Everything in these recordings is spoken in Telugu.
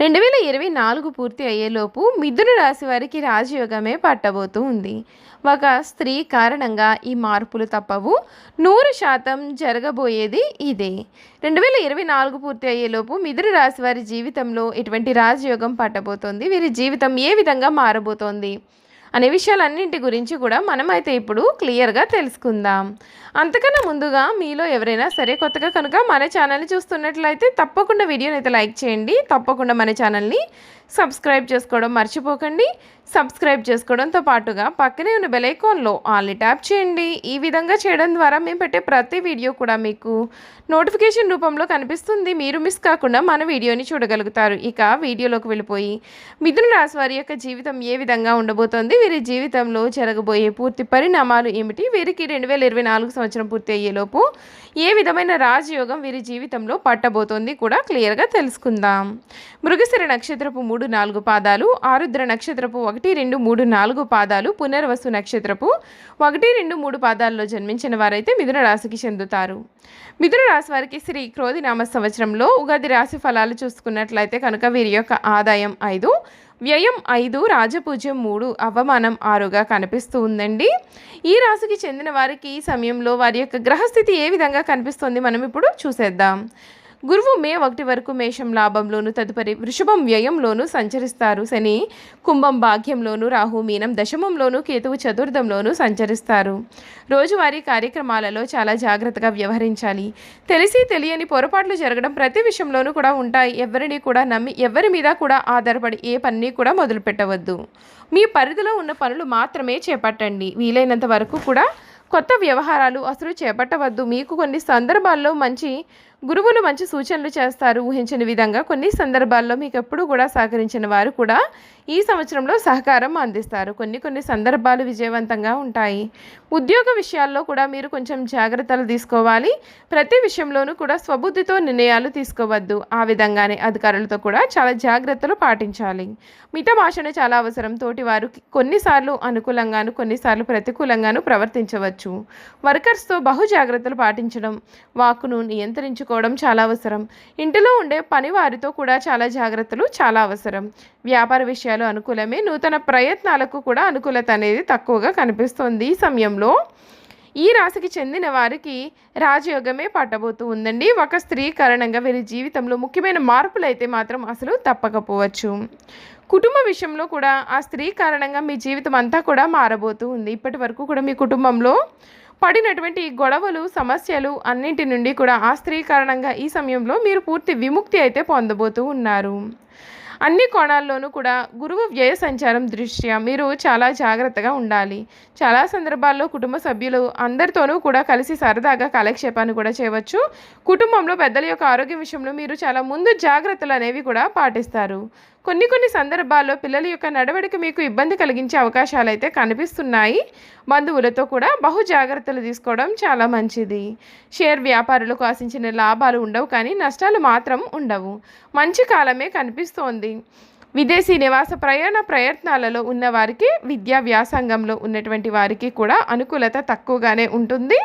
రెండు వేల ఇరవై నాలుగు పూర్తి అయ్యేలోపు మిథున రాశి వారికి రాజయోగమే పట్టబోతూ ఉంది. ఒక స్త్రీ కారణంగా ఈ మార్పులు తప్పవు. నూరు శాతం జరగబోయేది ఇదే. రెండు వేల ఇరవై నాలుగు పూర్తి అయ్యేలోపు మిథున రాశి వారి జీవితంలో ఎటువంటి రాజయోగం పట్టబోతోంది? వీరి జీవితం ఏ విధంగా మారబోతోంది? అనే విషయాలన్నింటి గురించి కూడా మనమైతే ఇప్పుడు క్లియర్గా తెలుసుకుందాం. అంతకన్నా ముందుగా మీలో ఎవరైనా సరే కొత్తగా కనుక మన ఛానల్ని చూస్తున్నట్లయితే తప్పకుండా వీడియోని అయితే లైక్ చేయండి. తప్పకుండా మన ఛానల్ని సబ్స్క్రైబ్ చేసుకోవడం మర్చిపోకండి. సబ్స్క్రైబ్ చేసుకోవడంతో పాటుగా పక్కనే ఉన్న బెలైకాన్లో ఆల్ని ట్యాప్ చేయండి. ఈ విధంగా చేయడం ద్వారా మేము పెట్టే ప్రతి వీడియో కూడా మీకు నోటిఫికేషన్ రూపంలో కనిపిస్తుంది. మీరు మిస్ కాకుండా మన వీడియోని చూడగలుగుతారు. ఇక వీడియోలోకి వెళ్ళిపోయి మిథున రాశి వారి యొక్క జీవితం ఏ విధంగా ఉండబోతోంది? వీరి జీవితంలో జరగబోయే పూర్తి పరిణామాలు ఏమిటి? వీరికి రెండు వేల ఇరవై నాలుగు సంవత్సరం పూర్తి అయ్యేలోపు ఏ విధమైన రాజయోగం వీరి జీవితంలో పట్టబోతోంది కూడా క్లియర్గా తెలుసుకుందాం. మృగశిర నక్షత్రపు మూడు నాలుగు పాదాలు ఆరుద్ర నక్షత్రపు ఒకటి రెండు మూడు నాలుగు పాదాలు పునర్వసు నక్షత్రపు ఒకటి రెండు మూడు పాదాల్లో జన్మించిన వారైతే మిథున రాశికి చెందుతారు. మిథున రాశి వారికి శ్రీ క్రోధి నామ సంవత్సరంలో ఉగాది రాశి ఫలాలు చూసుకున్నట్లయితే కనుక వీరి యొక్క ఆదాయం ఐదు వ్యయం ఐదు రాజపూజ్యం మూడు అవమానం ఆరుగా కనిపిస్తూ ఉందండి. ఈ రాశికి చెందిన వారికి ఈ సమయంలో వారి యొక్క గ్రహస్థితి ఏ విధంగా కనిపిస్తుంది మనం ఇప్పుడు చూసేద్దాం. గురువు మే ఒకటి వరకు మేషం లాభంలోను తదుపరి వృషభం వ్యయంలోను సంచరిస్తారు. శని కుంభం భాగ్యంలోను రాహు మీనం దశమంలోను కేతువు చతుర్థంలోను సంచరిస్తారు. రోజువారీ కార్యక్రమాలలో చాలా జాగ్రత్తగా వ్యవహరించాలి. తెలిసి తెలియని పొరపాట్లు జరగడం ప్రతి విషయంలోనూ కూడా ఉంటాయి. ఎవరిని కూడా నమ్మి ఎవరి మీద కూడా ఆధారపడి ఏ పనిని కూడా మొదలు పెట్టవద్దు మీ పరిధిలో ఉన్న పనులు మాత్రమే చేపట్టండి. వీలైనంత వరకు కూడా కొత్త వ్యవహారాలు అసలు చేపట్టవద్దు. మీకు కొన్ని సందర్భాల్లో మంచి గురువులు మంచి సూచనలు చేస్తారు. ఊహించని విధంగా కొన్ని సందర్భాల్లో మీకు ఎప్పుడు కూడా సహకరించిన వారు కూడా ఈ సంవత్సరంలో సహకారం అందిస్తారు. కొన్ని కొన్ని సందర్భాలు విజయవంతంగా ఉంటాయి. ఉద్యోగ విషయాల్లో కూడా మీరు కొంచెం జాగ్రత్తలు తీసుకోవాలి. ప్రతి విషయంలోనూ కూడా స్వబుద్ధితో నిర్ణయాలు తీసుకోవద్దు. ఆ విధంగానే అధికారులతో కూడా చాలా జాగ్రత్తలు పాటించాలి. మిత భాషను చాలా అవసరం. తోటి వారు కొన్నిసార్లు అనుకూలంగాను కొన్నిసార్లు ప్రతికూలంగాను ప్రవర్తించవచ్చు. వర్కర్స్తో బహు జాగ్రత్తలు పాటించడం వాక్కును నియంత్రించుకోవడం చాలా అవసరం. ఇంటిలో ఉండే పని వారితో కూడా చాలా జాగ్రత్తలు చాలా అవసరం. వ్యాపార విషయాలు అనుకూలమే. నూతన ప్రయత్నాలకు కూడా అనుకూలత అనేది తక్కువగా కనిపిస్తుంది ఈ సమయంలో. ఈ రాశికి చెందిన వారికి రాజయోగమే పట్టబోతూ ఉందండి. ఒక స్త్రీ కారణంగా వీరి జీవితంలో ముఖ్యమైన మార్పులు అయితే మాత్రం అసలు తప్పకపోవచ్చు. కుటుంబ విషయంలో కూడా ఆ స్త్రీ కారణంగా మీ జీవితం అంతా కూడా మారబోతూ ఉంది. ఇప్పటి వరకు కూడా మీ కుటుంబంలో పడినటువంటి గొడవలు సమస్యలు అన్నింటి నుండి కూడా ఆ స్త్రీ కారణంగా ఈ సమయంలో మీరు పూర్తి విముక్తి అయితే పొందబోతూ ఉన్నారు. అన్ని కోణాల్లోనూ కూడా గురువు వ్యయ సంచారం దృష్ట్యా మీరు చాలా జాగ్రత్తగా ఉండాలి. చాలా సందర్భాల్లో కుటుంబ సభ్యులు అందరితోనూ కూడా కలిసి సరదాగా కాలక్షేపాన్ని కూడా చేయవచ్చు. కుటుంబంలో పెద్దల యొక్క ఆరోగ్యం విషయంలో మీరు చాలా ముందు జాగ్రత్తలు అనేవి కూడా పాటిస్తారు. కొన్ని కొన్ని సందర్భాల్లో పిల్లల యొక్క నడవడిక మీకు ఇబ్బంది కలిగించే అవకాశాలు అయితే కనిపిస్తున్నాయి. బంధువులతో కూడా బహు జాగ్రత్తలు తీసుకోవడం చాలా మంచిది. షేర్ వ్యాపారులకు ఆశించిన లాభాలు ఉండవు కానీ నష్టాలు మాత్రం ఉండవు. మంచి కాలమే కనిపిస్తోంది. విదేశీ నివాస ప్రయాణ ప్రయత్నాలలో ఉన్న వారికి విద్యా వ్యాసంగంలో ఉన్నటువంటి వారికి కూడా అనుకూలత తక్కువగానే ఉంటుంది.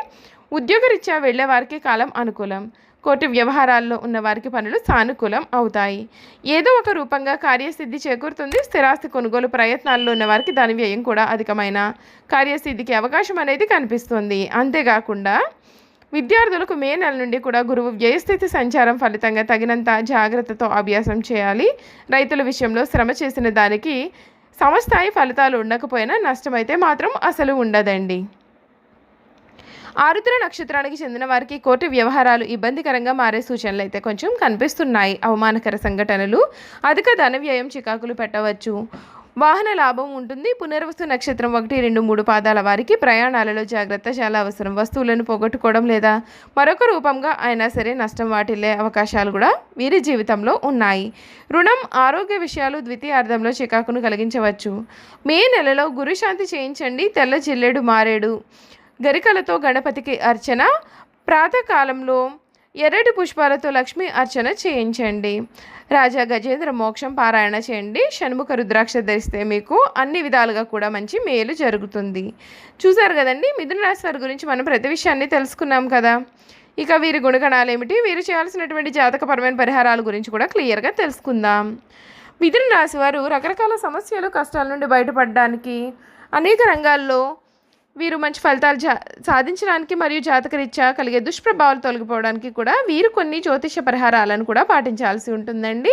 ఉద్యోగరీత్యా వెళ్ళే వారికి కాలం అనుకూలం. కోర్టు వ్యవహారాల్లో ఉన్న వారికి పనులు సానుకూలం అవుతాయి. ఏదో ఒక రూపంగా కార్యసిద్ధి చేకూరుతుంది. స్థిరాస్తి కొనుగోలు ప్రయత్నాల్లో ఉన్న వారికి దాని వ్యయం కూడా అధికమైన. కార్యసిద్ధికి అవకాశం అనేది కనిపిస్తుంది. అంతేకాకుండా విద్యార్థులకు మే నెల నుండి కూడా గురువు వ్యయస్థితి సంచారం ఫలితంగా తగినంత జాగ్రత్తతో అభ్యాసం చేయాలి. రైతుల విషయంలో శ్రమ చేసిన దానికి సమస్థాయి ఫలితాలు ఉండకపోయినా నష్టమైతే మాత్రం అసలు ఉండదండి. ఆరుద్ర నక్షత్రానికి చెందిన వారికి కోర్టు వ్యవహారాలు ఇబ్బందికరంగా మారే సూచనలు అయితే కొంచెం కనిపిస్తున్నాయి. అవమానకర సంఘటనలు అధిక ధన వ్యయం చికాకులు పెట్టవచ్చు. వాహన లాభం ఉంటుంది. పునర్వస్తు నక్షత్రం ఒకటి రెండు మూడు పాదాల వారికి ప్రయాణాలలో జాగ్రత్త చాలా అవసరం. వస్తువులను పోగొట్టుకోవడం లేదా మరొక రూపంగా అయినా సరే నష్టం వాటిల్లే అవకాశాలు కూడా వీరి జీవితంలో ఉన్నాయి. రుణం ఆరోగ్య విషయాలు ద్వితీయార్థంలో చికాకును కలిగించవచ్చు. మే నెలలో గురుశాంతి చేయించండి. తెల్ల జిల్లేడు మారేడు గరికలతో గణపతికి అర్చన. ప్రాతకాలంలో ఎర్రటి పుష్పాలతో లక్ష్మీ అర్చన చేయించండి. రాజా గజేంద్ర మోక్షం పారాయణ చేయండి. షణ్ముఖ రుద్రాక్ష ధరిస్తే మీకు అన్ని విధాలుగా కూడా మంచి మేలు జరుగుతుంది. చూసారు కదండి? మిథున రాశి వారి గురించి మనం ప్రతి విషయాన్ని తెలుసుకున్నాం కదా. ఇక వీరి గుణగణాలు ఏమిటి? వీరు చేయాల్సినటువంటి జాతకపరమైన పరిహారాల గురించి కూడా క్లియర్గా తెలుసుకుందాం. మిథున రాశి వారు రకరకాల సమస్యలు కష్టాల నుండి బయటపడడానికి అనేక రంగాల్లో వీరు మంచి ఫలితాలు జా సాధించడానికి మరియు జాతకరీత్యా కలిగే దుష్ప్రభావాలు తొలగిపోవడానికి కూడా వీరు కొన్ని జ్యోతిష పరిహారాలను కూడా పాటించాల్సి ఉంటుందండి.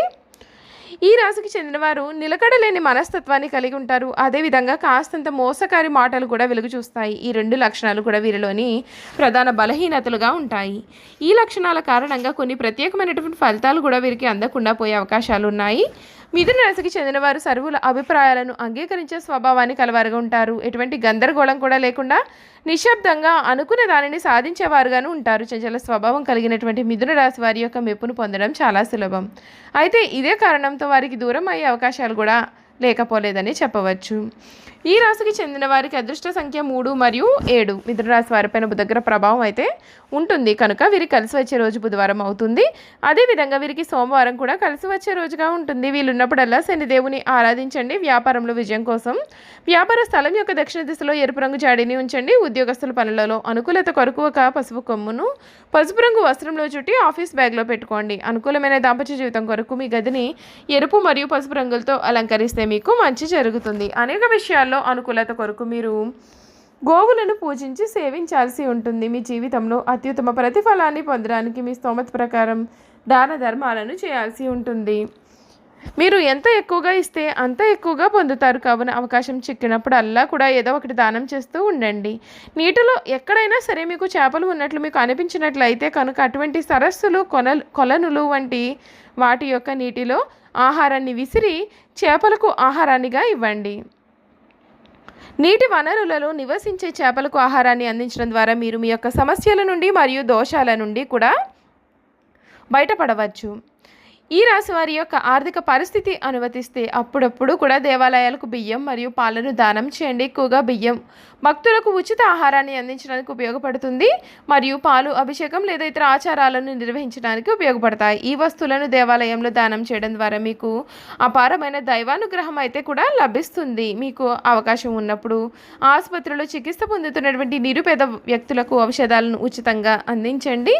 ఈ రాశికి చెందినవారు నిలకడలేని మనస్తత్వాన్ని కలిగి ఉంటారు. అదేవిధంగా కాస్తంత మోసకారి మాటలు కూడా వెలుగు చూస్తాయి. ఈ రెండు లక్షణాలు కూడా వీరిలోని ప్రధాన బలహీనతలుగా ఉంటాయి. ఈ లక్షణాల కారణంగా కొన్ని ప్రత్యేకమైనటువంటి ఫలితాలు కూడా వీరికి అందకుండా పోయే అవకాశాలు ఉన్నాయి మిథున రాశికి చెందినవారు సర్వుల అభిప్రాయాలను అంగీకరించే స్వభావాన్ని కలవారుగా ఉంటారు. ఎటువంటి గందరగోళం కూడా లేకుండా నిశ్శబ్దంగా అనుకునే దానిని సాధించేవారుగాను ఉంటారు. చంచల స్వభావం కలిగినటువంటి మిథున రాశి వారి యొక్క మెప్పును పొందడం చాలా సులభం. అయితే ఇదే కారణంతో వారికి దూరం అయ్యే అవకాశాలు కూడా లేకపోలేదని చెప్పవచ్చు. ఈ రాశికి చెందిన వారికి అదృష్ట సంఖ్య మూడు మరియు ఏడు. మిథునరాశి వారిపైన దగ్గర ప్రభావం అయితే ఉంటుంది. కనుక వీరికి కలిసి వచ్చే రోజు బుధవారం అవుతుంది. అదేవిధంగా వీరికి సోమవారం కూడా కలిసి వచ్చే రోజుగా ఉంటుంది. వీళ్ళు ఉన్నప్పుడల్లా శనిదేవుని ఆరాధించండి. వ్యాపారంలో విజయం కోసం వ్యాపార స్థలం యొక్క దక్షిణ దిశలో ఎరుపు రంగు జాడీని ఉంచండి. ఉద్యోగస్తుల పనులలో అనుకూలత కొరకు ఒక పసుపు కొమ్మును పసుపు రంగు వస్త్రంలో చుట్టి ఆఫీస్ బ్యాగ్లో పెట్టుకోండి. అనుకూలమైన దాంపత్య జీవితం కొరకు మీ గదిని ఎరుపు మరియు పసుపు రంగులతో అలంకరిస్తే మీకు మంచి జరుగుతుంది. అనేక విషయాల్లో అనుకూలత కొరకు మీరు గోవులను పూజించి సేవించాల్సి ఉంటుంది. మీ జీవితంలో అత్యుత్తమ ప్రతిఫలాన్ని పొందడానికి మీ స్తోమత ప్రకారం దాన ధర్మాలను చేయాల్సి ఉంటుంది. మీరు ఎంత ఎక్కువగా ఇస్తే అంత ఎక్కువగా పొందుతారు కావున అవకాశం చిక్కినప్పుడు అల్లా కూడా ఏదో ఒకటి దానం చేస్తూ ఉండండి. నీటిలో ఎక్కడైనా సరే మీకు చేపలు ఉన్నట్లు మీకు అనిపించినట్లయితే కనుక అటువంటి సరస్సులు కొనలు కొలనులు వంటి వాటి యొక్క నీటిలో ఆహారాన్ని విసిరి చేపలకు ఆహారాన్నిగా ఇవ్వండి. నీటి వనరులలో నివసించే చేపలకు ఆహారాన్ని అందించడం ద్వారా మీరు మీ యొక్క సమస్యల నుండి మరియు దోషాల నుండి కూడా బయటపడవచ్చు. ఈ రాశి వారి యొక్క ఆర్థిక పరిస్థితి అనుమతిస్తే అప్పుడప్పుడు కూడా దేవాలయాలకు బియ్యం మరియు పాలను దానం చేయండి. ఎక్కువగా బియ్యం భక్తులకు ఉచిత ఆహారాన్ని అందించడానికి ఉపయోగపడుతుంది మరియు పాలు అభిషేకం లేదా ఇతర ఆచారాలను నిర్వహించడానికి ఉపయోగపడతాయి. ఈ వస్తువులను దేవాలయంలో దానం చేయడం ద్వారా మీకు అపారమైన దైవానుగ్రహం అయితే కూడా లభిస్తుంది. మీకు అవకాశం ఉన్నప్పుడు ఆసుపత్రిలో చికిత్స పొందుతున్నటువంటి నిరుపేద వ్యక్తులకు ఔషధాలను ఉచితంగా అందించండి.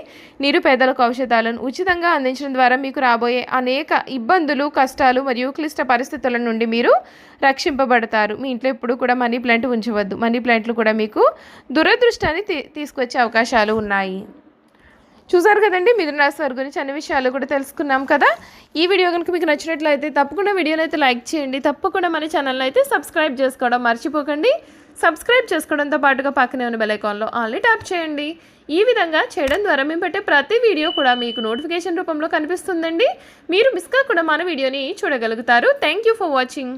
నిరుపేదలకు ఔషధాలను ఉచితంగా అందించడం ద్వారా మీకు రాబోయే అనేక ఇబ్బందులు కష్టాలు మరియు క్లిష్ట పరిస్థితుల నుండి మీరు రక్షింపబడతారు. మీ ఇంట్లో ఎప్పుడు కూడా మనీ ప్లాంట్ ఉంచవద్దు. మనీ ప్లాంట్ ప్లాంట్లు కూడా మీకు దురదృష్టాన్ని తీసుకొచ్చే అవకాశాలు ఉన్నాయి. చూసారు కదండి మిథున రాశి వారి గురించి అన్ని విషయాలు కూడా తెలుసుకున్నాం కదా. ఈ వీడియో కనుక మీకు నచ్చినట్లయితే తప్పకుండా వీడియోని అయితే లైక్ చేయండి. తప్పకుండా మన ఛానల్ని అయితే సబ్స్క్రైబ్ చేసుకోవడం మర్చిపోకండి. సబ్స్క్రైబ్ చేసుకోవడంతో పాటుగా పక్కనే ఉన్న బెలైకాన్లో ఐకాన్లో ట్యాప్ చేయండి. ఈ విధంగా చేయడం ద్వారా మేము పెట్టే ప్రతి వీడియో కూడా మీకు నోటిఫికేషన్ రూపంలో కనిపిస్తుందండి. మీరు మిస్ కాకుండా మన వీడియోని చూడగలుగుతారు. Thank you for watching.